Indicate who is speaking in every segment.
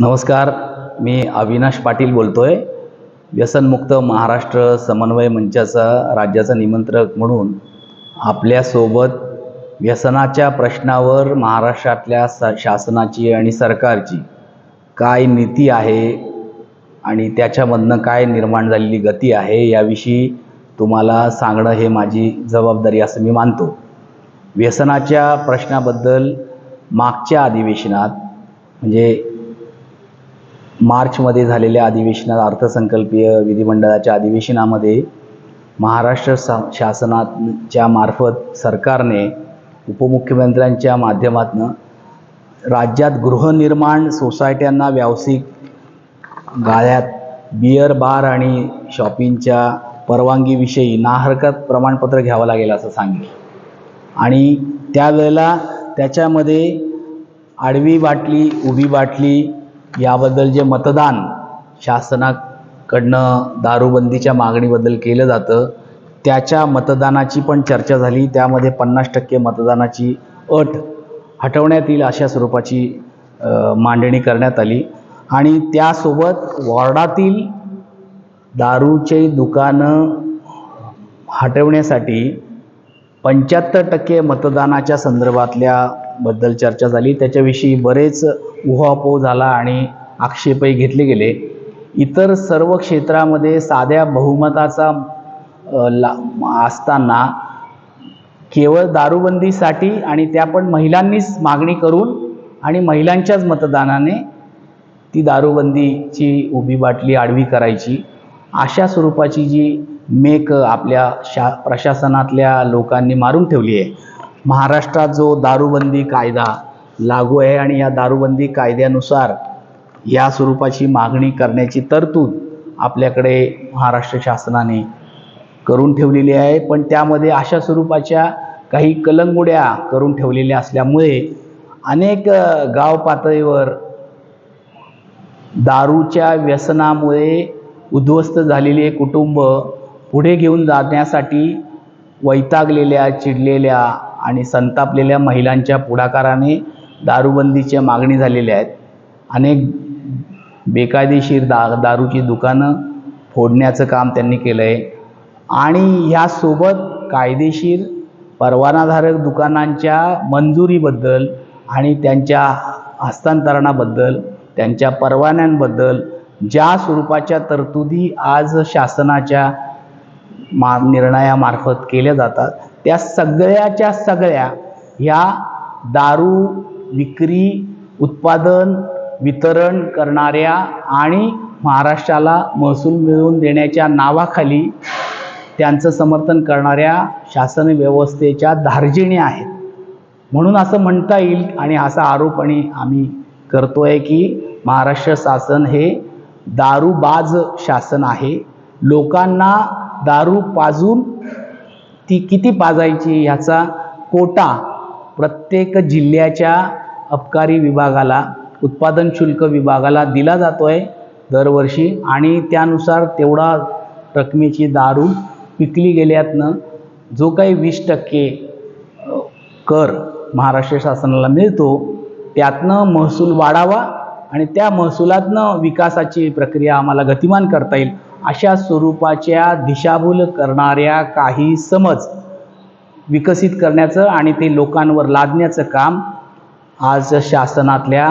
Speaker 1: नमस्कार मी अविनाश पाटील बोलतो आहे व्यसनमुक्त महाराष्ट्र समन्वय मंचाचा राज्याचा निमंत्रक म्हणून आपल्यासोबत व्यसनाच्या प्रश्नावर महाराष्ट्रातल्या स शासनाची आणि सरकारची काय नीती आहे आणि त्याच्यामधनं काय निर्माण झालेली गती आहे याविषयी तुम्हाला सांगणं हे माझी जबाबदारी असं मी मानतो. व्यसनाच्या प्रश्नाबद्दल मागच्या अधिवेशनात म्हणजे मार्चमध्ये झालेल्या अधिवेशनात अर्थसंकल्पीय विधिमंडळाच्या अधिवेशनामध्ये महाराष्ट्र सा शासनाच्या मार्फत सरकारने उपमुख्यमंत्र्यांच्या माध्यमातून राज्यात गृहनिर्माण सोसायट्यांना व्यावसायिक गाळ्यात बियर बार आणि शॉपिंगच्या परवानगीविषयी नाहरकत प्रमाणपत्र घ्यावं लागेल असं सांगितलं. आणि त्यावेळेला त्याच्यामध्ये आडवी बाटली उभी बाटली याबद्दल जे मतदान शासनाकडनं दारूबंदीच्या मागणीबद्दल केलं जातं त्याच्या मतदानाची पण चर्चा झाली. त्यामध्ये पन्नास टक्के मतदानाची अट हटवण्यात येईल अशा स्वरूपाची मांडणी करण्यात आली. आणि त्यासोबत वॉर्डातील दारूचे दुकानं हटवण्यासाठी पंच्याहत्तर टक्के मतदानाच्या संदर्भातल्या बद्दल चर्चा झाली. त्याच्याविषयी बरेच उहापोह झाला आणि आक्षेपही घेतले गेले. इतर सर्व क्षेत्रामध्ये साध्या बहुमताचा ला असताना केवळ दारूबंदीसाठी आणि त्या पण महिलांनीच मागणी करून आणि महिलांच्याच मतदानाने ती दारूबंदीची उभी बाटली आडवी करायची. अशा स्वरूपाची जी मेक आपल्या शा प्रशासनातल्या लोकांनी मारून ठेवली आहे. महाराष्ट्रात जो दारूबंदी कायदा लागू आहे आणि या दारूबंदी कायद्यानुसार या स्वरूपाची मागणी करण्याची तरतूद आपल्याकडे महाराष्ट्र शासनाने करून ठेवलेली आहे. पण त्यामध्ये अशा स्वरूपाच्या काही कलंगुड्या करून ठेवलेल्या असल्यामुळे अनेक गाव पातळीवर दारूच्या व्यसनामुळे उद्ध्वस्त झालेले कुटुंब पुढे घेऊन जाण्यासाठी वैतागलेल्या चिडलेल्या आणि संतापलेल्या महिलांच्या पुढाकाराने दारूबंदीच्या मागणी झालेल्या आहेत. अनेक बेकायदेशीर दा दारूची दुकानं फोडण्याचं काम त्यांनी केलं आहे आणि ह्यासोबत कायदेशीर परवानाधारक दुकानांच्या मंजुरीबद्दल आणि त्यांच्या हस्तांतरणाबद्दल त्यांच्या परवान्यांबद्दल ज्या स्वरूपाच्या तरतुदी आज शासनाच्या मा निर्णयामार्फत केल्या जातात त्या सगळ्याच्या सगळ्या ह्या दारू विक्री उत्पादन वितरण करणाऱ्या आणि महाराष्ट्राला महसूल मिळवून देण्याच्या नावाखाली त्यांचं समर्थन करणाऱ्या शासन व्यवस्थेच्या धार्जिणी आहेत. म्हणून असं म्हणता येईल आणि असा आरोप आणि आम्ही आहे की महाराष्ट्र शासन हे दारूबाज शासन आहे. लोकांना दारू पाजून ती किती पाजायची ह्याचा कोटा प्रत्येक जिल्ह्याच्या अबकारी विभागाला उत्पादन शुल्क विभागाला दिला जातो आहे दरवर्षी आणि त्यानुसार तेवढा रकमेची दारू पिकली गेल्यातनं जो काही वीस टक्के कर महाराष्ट्र शासनाला मिळतो त्यातनं महसूल वाढावा आणि त्या महसुलातनं विकासाची प्रक्रिया आम्हाला गतिमान करता येईल. अशा स्वरूपाच्या दिशाभूल करणाऱ्या काही समज विकसित करण्याचं आणि ते लोकांवर लादण्याचं काम आज शासनातल्या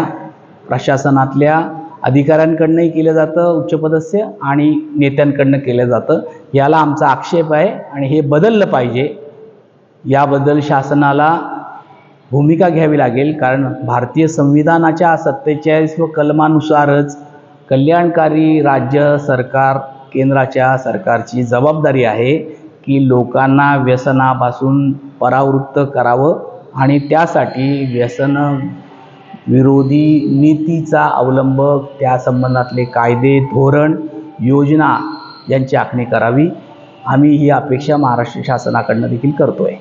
Speaker 1: प्रशासनातल्या अधिकाऱ्यांकडनंही केलं जातं उच्चपदस्य आणि नेत्यांकडनं केलं जातं. याला आमचा आक्षेप आहे आणि हे बदललं पाहिजे. याबद्दल शासनाला भूमिका घ्यावी लागेल कारण भारतीय संविधानाच्या सत्तेचाळीस व कलमानुसारच कल्याणकारी राज्य सरकार केंद्राच्या सरकारची जबाबदारी आहे की लोकांना व्यसनापासून परावृत्त करावं आणि त्यासाठी व्यसन विरोधी नीतीचा अवलंब त्या संबंधातले कायदे धोरण योजना यांची आखणी करावी. आम्ही ही अपेक्षा महाराष्ट्र शासनाकडनं देखील करतो आहे